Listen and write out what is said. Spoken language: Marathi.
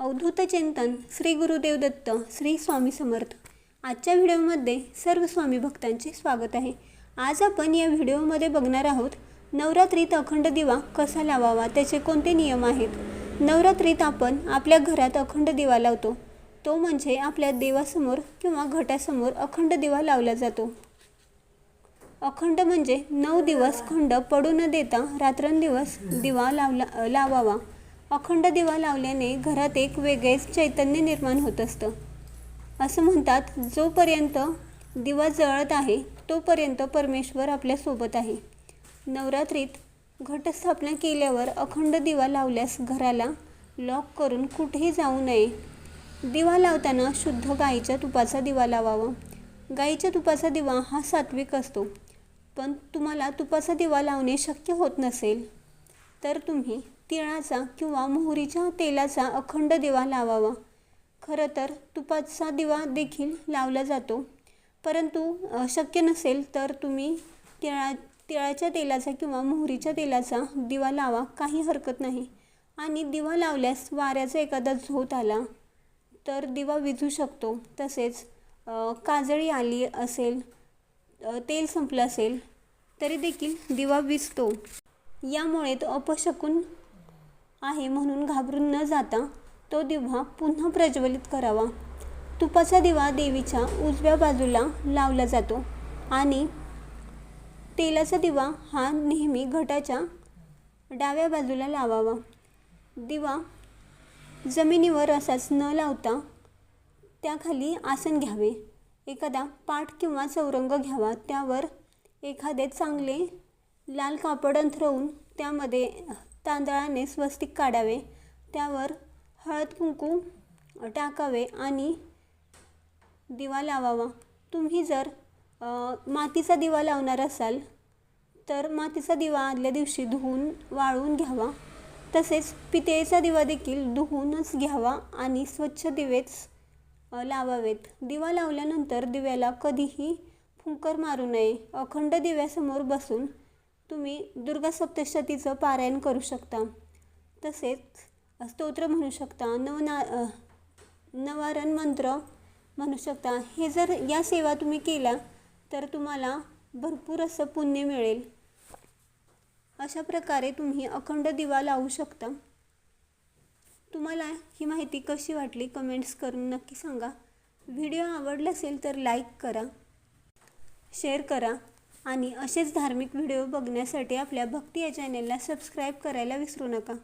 अवधूत चिंतन श्री गुरुदेव दत्त श्री स्वामी समर्थ. आजच्या व्हिडिओमध्ये सर्व स्वामी भक्तांचे स्वागत आहे. आज आपण या व्हिडिओमध्ये बघणार आहोत नवरात्रीत अखंड दिवा कसा लावावा त्याचे कोणते नियम आहेत? नवरात्रीत आपण आपल्या घरात अखंड दिवा लावतो. तो म्हणजे आपल्या देवासमोर किंवा घटासमोर अखंड दिवा लावला जातो. अखंड म्हणजे नऊ दिवस खंड पडू न देता रात्रंदिवस दिवा लावला लावावा. अखंड दिवा लावल्याने घरात एक वेगळेच चैतन्य निर्माण होत असतं. असं म्हणतात जोपर्यंत दिवा जळत आहे तोपर्यंत परमेश्वर आपल्यासोबत आहे. नवरात्रीत घटस्थापना केल्यावर अखंड दिवा लावल्यास घराला लॉक करून कुठेही जाऊ नये. दिवा लावताना शुद्ध गाईच्या तुपाचा दिवा लावावा. गाईच्या तुपाचा दिवा हा सात्विक असतो. पण तुम्हाला तुपाचा दिवा लावणे शक्य होत नसेल. तर तुम्ही तिळाचा किंवा मोहरीच्या तेलाचा अखंड दिवा लावावा. खरं तर तुपाचा दिवा देखील लावला जातो. परंतु शक्य नसेल तर तुम्ही तिळा तिळाच्या तेलाचा किंवा मोहरीच्या तेलाचा दिवा लावा काही हरकत नाही. आणि दिवा लावल्यास वाऱ्याचा एखादा झोत आला तर दिवा विझू शकतो. तसेच काजळी आली असेल तेल संपलं असेल तरी देखील दिवा विजतो. यामुळे तो अपशकून आहे म्हणून घाबरून न जाता तो दिवा पुन्हा प्रज्वलित करावा. तुपाचा दिवा देवीच्या उजव्या बाजूला लावला जातो आणि तेलाचा दिवा हा नेहमी घटाच्या डाव्या बाजूला लावावा. दिवा जमिनीवर असाच न लावता त्याखाली आसन घ्यावे. एखादा पाठ किंवा चौरंग घ्यावा. त्यावर एखादे चांगले लाल कापड अंथरवून त्यामध्ये तांदळाने स्वस्तिक काढावे. त्यावर हळद कुंकू टाकावे आणि दिवा लावावा. तुम्ही जर मातीचा दिवा लावणार असाल तर मातीचा दिवा आदल्या दिवशी धुवून वाळवून घ्यावा. तसेच पितळेचा दिवा देखील धुवूनच घ्यावा आणि स्वच्छ दिवेच लावावेत. दिवा लावल्यानंतर दिव्याला कधीही फुंकर मारू नये. अखंड दिव्यासमोर बसून तुम्ही दुर्गा सप्तशतीचं पारायण करू शकता. तसेच स्तोत्र म्हणू शकता नवना नवारण मंत्र म्हणू शकता. हे जर या सेवा तुम्ही केल्या तर तुम्हाला भरपूर असं पुण्य मिळेल. अशा प्रकारे तुम्ही अखंड दिवा लावू शकता. तुम्हाला ही माहिती कशी वाटली कमेंट्स करून नक्की सांगा. व्हिडिओ आवडला असेल तर लाईक करा शेअर करा. आणि असेच धार्मिक व्हिडिओ बघण्यासाठी आपल्या भक्ती या चॅनेलला सबस्क्राईब करायला विसरू नका.